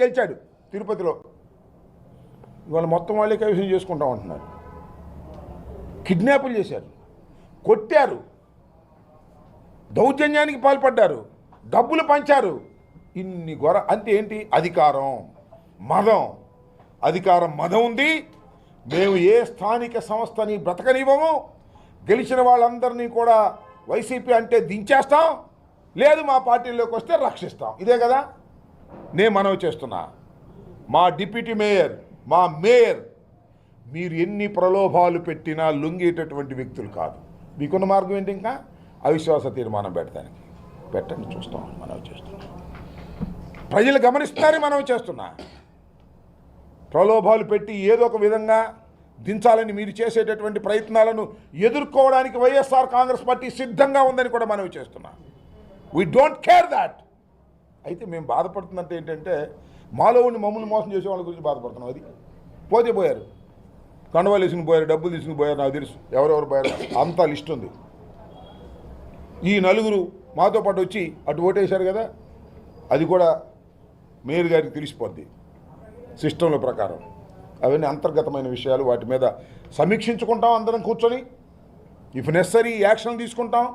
గెలిచాడు తిరుపతిలో. ఇవాళ మొత్తం వాళ్ళే కైవసం చేసుకుంటాం అంటున్నారు. కిడ్నాపులు చేశారు. కొట్టారు. దౌర్జన్యానికి పాల్పడ్డారు. డబ్బులు పంచారు. ఇన్ని గొర అంటే ఏంటి? అధికారం. మదం. అధికారం మదం ఉంది. మేము ఏ స్థానిక సంస్థని బ్రతకనివ్వము. గెలిచిన వాళ్ళందరినీ కూడా వైసీపీ అంటే దించేస్తాం. లేదు మా పార్టీలోకి వస్తే రక్షిస్తాం. ఇదే కదా? నేను మనవి చేస్తున్నా. మా డిప్యూటీ మేయర్ మా మేయర్ మీరు ఎన్ని ప్రలోభాలు పెట్టినా లొంగేటటువంటి వ్యక్తులు కాదు. మీకున్న మార్గం ఏంటి ఇంకా? అవిశ్వాస తీర్మానం పెట్టడానికి. పెట్టండి చూస్తాం మనవి చేస్తున్నాం. ప్రజలు గమనిస్తారని మనవి చేస్తున్నా. ప్రలోభాలు పెట్టి ఏదో ఒక విధంగా దించాలని మీరు చేసేటటువంటి ప్రయత్నాలను ఎదుర్కోవడానికి వైఎస్ఆర్ కాంగ్రెస్ పార్టీ సిద్ధంగా ఉందని కూడా మనవి చేస్తున్నా. వీ డోంట్ కేర్ దాట్ అయితే మేము బాధపడుతున్నట్టు ఏంటంటే మాలో ఉండి మమ్మల్ని మోసం చేసే వాళ్ళ గురించి బాధపడుతున్నాం అది. పోతే పోయారు. కండవాలు తీసుకుని పోయారు డబ్బులు తీసుకుని పోయారు నాకు తెలుసు. ఎవరెవరు పోయారు? అంతా లిస్ట్ ఉంది. ఈ నలుగురు మాతో పాటు వచ్చి అటు ఓటేశారు కదా అది కూడా మేయర్ గారికి తెలిసిపోద్ది. సిస్టంల ప్రకారం. అవన్నీ అంతర్గతమైన విషయాలు వాటి మీద సమీక్షించుకుంటాం అందరం కూర్చొని. ఇఫ్ నెసరీ యాక్షన్ తీసుకుంటాం.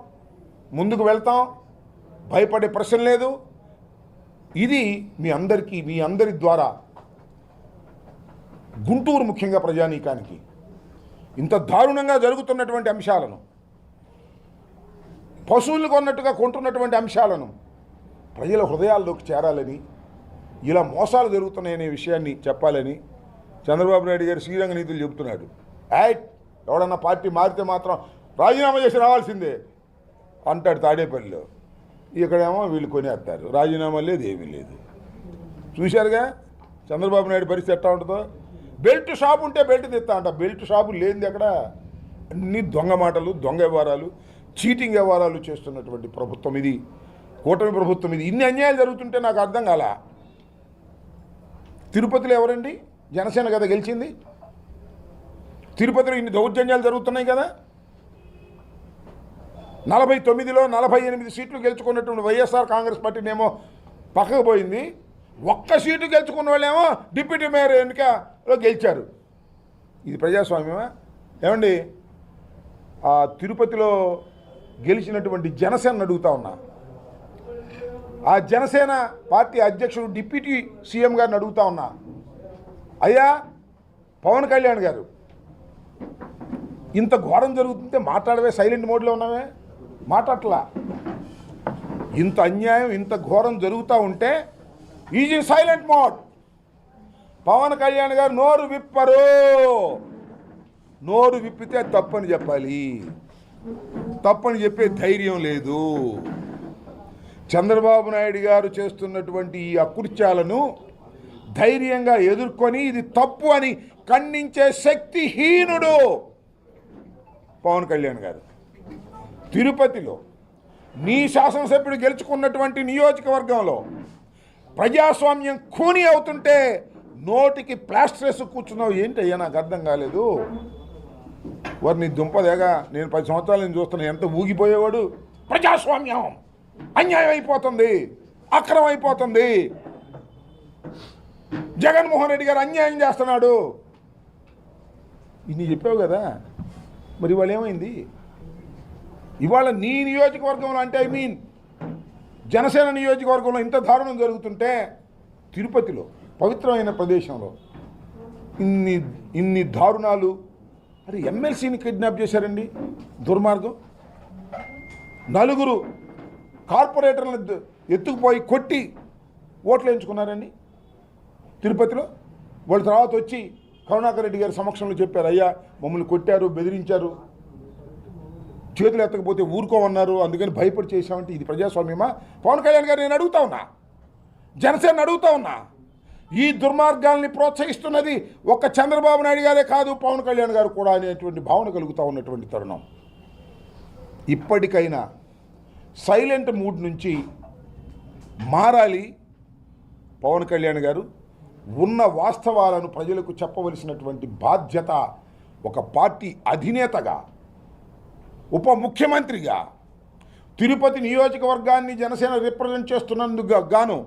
ముందుకు వెళ్తాం. భయపడే ప్రశ్న లేదు. ఇది మీ అందరికీ మీ అందరి ద్వారా గుంటూరు ముఖ్యంగా ప్రజానీకానికి ఇంత దారుణంగా జరుగుతున్నటువంటి అంశాలను పశువులు కొన్నట్టుగా కొంటున్నటువంటి అంశాలను ప్రజల హృదయాల్లోకి చేరాలని ఇలా మోసాలు జరుగుతున్నాయనే విషయాన్ని చెప్పాలని చంద్రబాబు నాయుడు గారు శ్రీరంగ నీతులు చెబుతున్నాడు. యాట్ ఎవడన్నా పార్టీ మారితే మాత్రం రాజీనామా చేసి రావాల్సిందే అంటాడు తాడేపల్లిలో. ఇక్కడేమో వీళ్ళు కొనేస్తారు. రాజీనామా లేదు ఏమీ లేదు. చూశారుగా? చంద్రబాబు నాయుడు పరిస్థితి ఎట్లా ఉంటుందో? బెల్ట్ షాప్ ఉంటే బెల్ట్ తెస్తా అంట. బెల్ట్ షాపు లేనిది అక్కడ అన్ని దొంగ మాటలు దొంగ వ్యవహారాలు చీటింగ్ వ్యవహారాలు చేస్తున్నటువంటి ప్రభుత్వం ఇది. కూటమి ప్రభుత్వం ఇది. ఇన్ని అన్యాయాలు జరుగుతుంటే నాకు అర్థం కాల? తిరుపతిలో ఎవరండి? జనసేన కదా గెలిచింది. తిరుపతిలో ఇన్ని దౌర్జన్యాలు జరుగుతున్నాయి కదా? నలభై తొమ్మిదిలో నలభై ఎనిమిది సీట్లు గెలుచుకున్నటువంటి వైఎస్ఆర్ కాంగ్రెస్ పార్టీనేమో పక్కకు పోయింది. ఒక్క సీటు గెలుచుకున్న వాళ్ళేమో డిప్యూటీ మేయర్ ఎన్నికలో గెలిచారు. ఇది ప్రజాస్వామ్యమా? ఏమండి? ఆ తిరుపతిలో గెలిచినటువంటి జనసేన అడుగుతా ఉన్నా. ఆ జనసేన పార్టీ అధ్యక్షుడు డిప్యూటీ సీఎం గారిని అడుగుతా ఉన్నా. అయ్యా పవన్ కళ్యాణ్ గారు ఇంత ఘోరం జరుగుతుంటే మాట్లాడవే సైలెంట్ మోడ్లో ఉన్నామే మాటట్లా. ఇంత అన్యాయం ఇంత ఘోరం జరుగుతూ ఉంటే is silent mode. Pawan Kalyan గారు నోరు విప్పరు. నోరు విప్పితే తప్పని చెప్పాలి. తప్పని చెప్పే ధైర్యం లేదు. చంద్రబాబు నాయుడు గారు చేస్తున్నటువంటి ఈ అకృత్యాలను ధైర్యంగా ఎదుర్కొని ఇది తప్పు అని ఖండించే శక్తిహీనుడు పవన్ కళ్యాణ్ గారు. తిరుపతిలో నీ శాసనసభ్యుడు గెలుచుకున్నటువంటి నియోజకవర్గంలో ప్రజాస్వామ్యం కూని అవుతుంటే నోటికి ప్లాస్టర్స్ కూర్చున్నావు. ఏంటయ్యా నాకు అర్థం కాలేదు. వారు నీ దుంపదేగా నేను పది సంవత్సరాల నుంచి చూస్తున్నా ఎంత ఊగిపోయేవాడు? ప్రజాస్వామ్యం అన్యాయం అయిపోతుంది అక్రమం అయిపోతుంది. జగన్మోహన్ రెడ్డి గారు అన్యాయం చేస్తున్నాడు. ఇన్ని చెప్పావు కదా మరి వాళ్ళు ఏమైంది ఇవాళ నీ నియోజకవర్గంలో అంటే ఐ మీన్ జనసేన నియోజకవర్గంలో ఇంత దారుణం జరుగుతుంటే తిరుపతిలో పవిత్రమైన ప్రదేశంలో ఇన్ని ఇన్ని దారుణాలు అరే ఎమ్మెల్సీని కిడ్నాప్ చేశారండి దుర్మార్గం. నలుగురు కార్పొరేటర్లను ఎత్తుకుపోయి కొట్టి ఓట్లు ఎంచుకున్నారండి. తిరుపతిలో వాళ్ళ తర్వాత వచ్చి కరుణాకర్ రెడ్డి గారి సమక్షంలో చెప్పారు అయ్యా మమ్మల్ని కొట్టారు బెదిరించారు చేతులు ఎత్తకపోతే ఊరుకోమన్నారు. అందుకని భయపడి చేశామంటే ఇది ప్రజాస్వామ్యమా? పవన్ కళ్యాణ్ గారు నేను అడుగుతా ఉన్నా. జనసేన అడుగుతా ఉన్నా. ఈ దుర్మార్గాల్ని ప్రోత్సహిస్తున్నది ఒక్క చంద్రబాబు నాయుడు గారే కాదు పవన్ కళ్యాణ్ గారు కూడా అనేటువంటి భావన కలుగుతూ ఉన్నటువంటి తరుణం. ఇప్పటికైనా సైలెంట్ మూడ్ నుంచి మారాలి పవన్ కళ్యాణ్ గారు. ఉన్న వాస్తవాలను ప్రజలకు చెప్పవలసినటువంటి బాధ్యత ఒక పార్టీ అధినేతగా ఉప ముఖ్యమంత్రిగా తిరుపతి నియోజకవర్గాన్ని జనసేన రిప్రజెంట్ చేస్తున్నందుకు గాను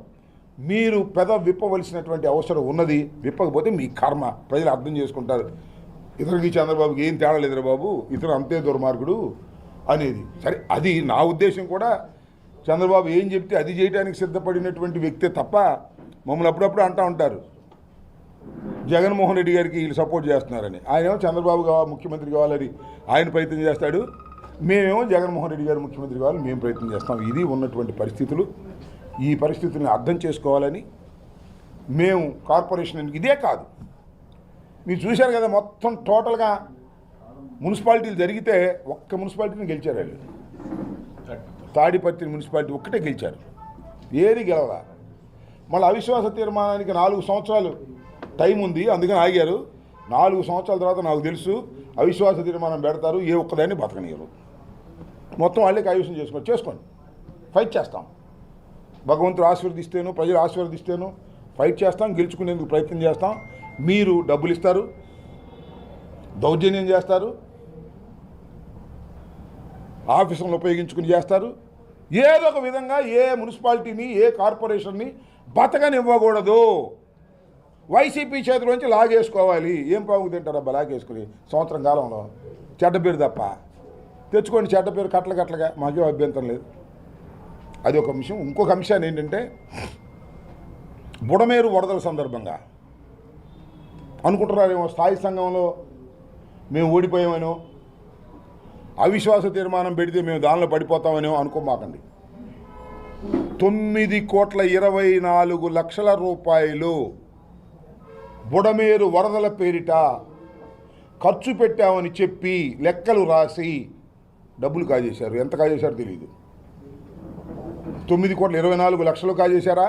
మీరు పెద విప్పవలసినటువంటి అవసరం ఉన్నది. విప్పకపోతే మీ కర్మ. ప్రజలు అర్థం చేసుకుంటారు. ఇతనికి చంద్రబాబుకి ఏం తేడా లేదురా బాబు. ఇతను అంతే దుర్మార్గుడు అనేది. సరే అది నా ఉద్దేశం కూడా. చంద్రబాబు ఏం చెప్తే అది చేయడానికి సిద్ధపడినటువంటి వ్యక్తే తప్ప మమ్మల్ని అప్పుడప్పుడు అంటూ ఉంటారు. జగన్మోహన్ రెడ్డి గారికి వీళ్ళు సపోర్ట్ చేస్తున్నారని. ఆయన చంద్రబాబు కావాలి ముఖ్యమంత్రి కావాలని ఆయన ప్రయత్నం చేస్తాడు. మేమేమో జగన్మోహన్ రెడ్డి గారు ముఖ్యమంత్రి కావాలి మేము ప్రయత్నం చేస్తాం. ఇది ఉన్నటువంటి పరిస్థితులు. ఈ పరిస్థితుల్ని అర్థం చేసుకోవాలని మేము కార్పొరేషన్ ఇదే కాదు. మీరు చూశారు కదా మొత్తం టోటల్గా మున్సిపాలిటీలు జరిగితే ఒక్క మున్సిపాలిటీని గెలిచారు వాళ్ళు. తాడిపత్రి మున్సిపాలిటీ ఒక్కటే గెలిచారు. ఏది గెలవలా? మళ్ళీ అవిశ్వాస తీర్మానానికి నాలుగు సంవత్సరాలు టైం ఉంది అందుకని ఆగారు. నాలుగు సంవత్సరాల తర్వాత నాకు తెలుసు అవిశ్వాస తీర్మానం పెడతారు ఏ ఒక్కదాన్ని బతకనీయరు మొత్తం వాళ్ళే కైవసం చేసుకోండి చేసుకోండి. ఫైట్ చేస్తాం. భగవంతుడు ఆశీర్వదిస్తేను ప్రజలు ఆశీర్వదిస్తేను ఫైట్ చేస్తాం గెలుచుకునేందుకు ప్రయత్నం చేస్తాం. మీరు డబ్బులు ఇస్తారు దౌర్జన్యం చేస్తారు ఆఫీసులను ఉపయోగించుకుని చేస్తారు. ఏదో ఒక విధంగా ఏ మున్సిపాలిటీని ఏ కార్పొరేషన్ని బతకనివ్వకూడదు. వైసీపీ చేతిలోంచి లాగేసుకోవాలి. ఏం పాగు తింటారబ్బా లాగేసుకుని సంవత్సరం కాలంలో చెడ్డ పేరు తప్ప. తెచ్చుకోండి చెడ్డ పేరు కట్టలు కట్టలుగా. మాకేం అభ్యంతరం లేదు. అది ఒక అంశం ఇంకొక అంశాన్ని ఏంటంటే బుడమేరు వరదల సందర్భంగా అనుకుంటున్నారేమో స్థాయి సంఘంలో మేము ఓడిపోయామనో అవిశ్వాస తీర్మానం పెడితే మేము దానిలో పడిపోతామనో అనుకోమాకండి. తొమ్మిది కోట్ల ఇరవై నాలుగు లక్షల రూపాయలు బుడమేరు వరదల పేరిట ఖర్చు పెట్టామని చెప్పి లెక్కలు రాసి డబ్బులు కాజేశారు. ఎంత కాజేశారో తెలియదు తొమ్మిది కోట్ల ఇరవై నాలుగు లక్షలు కాజేశారా?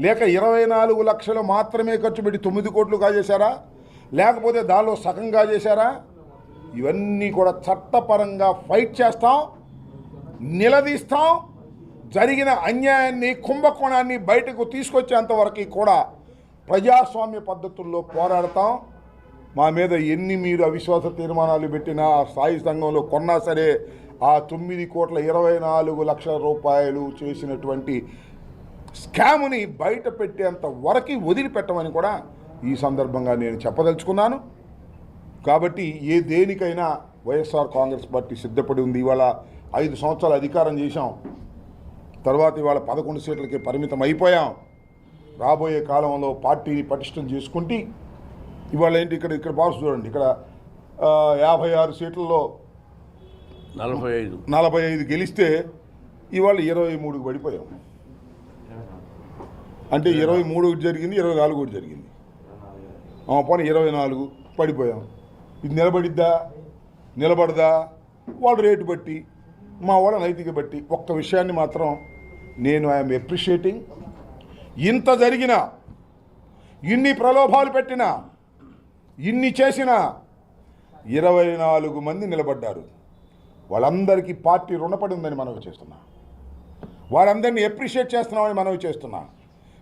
లేక ఇరవై నాలుగు లక్షలు మాత్రమే ఖర్చు పెట్టి తొమ్మిది కోట్లు కాజేశారా? లేకపోతే దానిలో సగం కాజేశారా? ఇవన్నీ కూడా చట్టపరంగా ఫైట్ చేస్తాం నిలదీస్తాం. జరిగిన అన్యాయాన్ని కుంభకోణాన్ని బయటకు తీసుకొచ్చేంత వరకు కూడా ప్రజాస్వామ్య పద్ధతుల్లో పోరాడతాం. మా మీద ఎన్ని మీరు అవిశ్వాస తీర్మానాలు పెట్టినా స్థాయి సంఘంలో కొన్నా సరే ఆ తొమ్మిది కోట్ల ఇరవై నాలుగు లక్షల రూపాయలు చేసినటువంటి స్కామ్ని బయట పెట్టేంత వరకు వదిలిపెట్టమని కూడా ఈ సందర్భంగా నేను చెప్పదలుచుకున్నాను. కాబట్టి ఏ దేనికైనా వైఎస్ఆర్ కాంగ్రెస్ పార్టీ సిద్ధపడి ఉంది. ఇవాళ ఐదు సంవత్సరాలు అధికారం చేశాం. తర్వాత ఇవాళ పదకొండు సీట్లకి పరిమితం అయిపోయాం. రాబోయే కాలంలో పార్టీని పటిష్టం చేసుకుంటూ ఇవాళ ఏంటి ఇక్కడ ఇక్కడ బాక్స్ చూడండి ఇక్కడ యాభై ఆరు సీట్లలో నలభై ఐదు. నలభై ఐదు గెలిస్తే ఇవాళ ఇరవై మూడుకి పడిపోయాం. అంటే ఇరవై మూడు జరిగింది ఇరవై నాలుగు ఒకటి జరిగింది. పోనీ ఇరవై నాలుగు పడిపోయాం. ఇది నిలబడిద్దా? నిలబడదా? వాళ్ళ రేటు బట్టి మా వాళ్ళ నైతిక బట్టి ఒక్క విషయాన్ని మాత్రం నేను ఐఎమ్ ఎప్రిషియేటింగ్. ఇంత జరిగినా ఇన్ని ప్రలోభాలు పెట్టినా ఇన్ని చేసిన ఇరవై నాలుగు మంది నిలబడ్డారు. వాళ్ళందరికీ పార్టీ రుణపడి ఉందని మనవి చేస్తున్నా. వారందరినీ ఎప్రిషియేట్ చేస్తున్నామని మనవి చేస్తున్నా.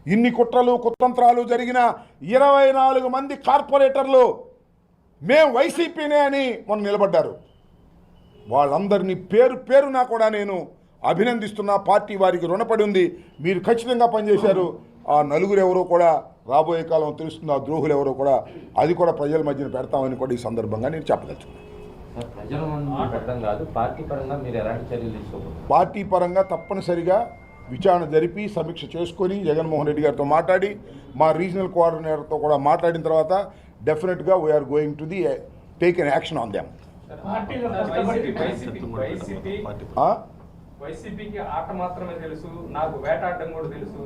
ఇన్ని కుట్రలు కుతంత్రాలు జరిగిన ఇరవై నాలుగు మంది కార్పొరేటర్లు మేం వైసీపీనే అని మొన్న నిలబడ్డారు. వాళ్ళందరినీ పేరు పేరున కూడా నేను అభినందిస్తున్నా. పార్టీ వారికి రుణపడి ఉంది. మీరు ఖచ్చితంగా పనిచేశారు. ఆ నలుగురు ఎవరో కూడా రాబోయే కాలం తెలుస్తుంది ఆ ద్రోహులు ఎవరో కూడా. అది కూడా ప్రజల మధ్యన పెడతామని కూడా ఈ సందర్భంగా నేను చెప్పదలుచుకున్నాను సార్, ప్రజల ముందు పెట్టడం కాదు పార్టీ పరంగా తప్పనిసరిగా విచారణ జరిపి సమీక్ష చేసుకొని జగన్మోహన్ రెడ్డి గారితో మాట్లాడి మా రీజనల్ కోఆర్డినేటర్తో కూడా మాట్లాడిన తర్వాత డెఫినెట్గా we are going to the take an action on them పార్టీలో వైసీపీ వైసీపీ వైసీపీ వైసీపీకి ఆట మాత్రమే తెలుసు నాకు వేటాడడం కూడా తెలుసు.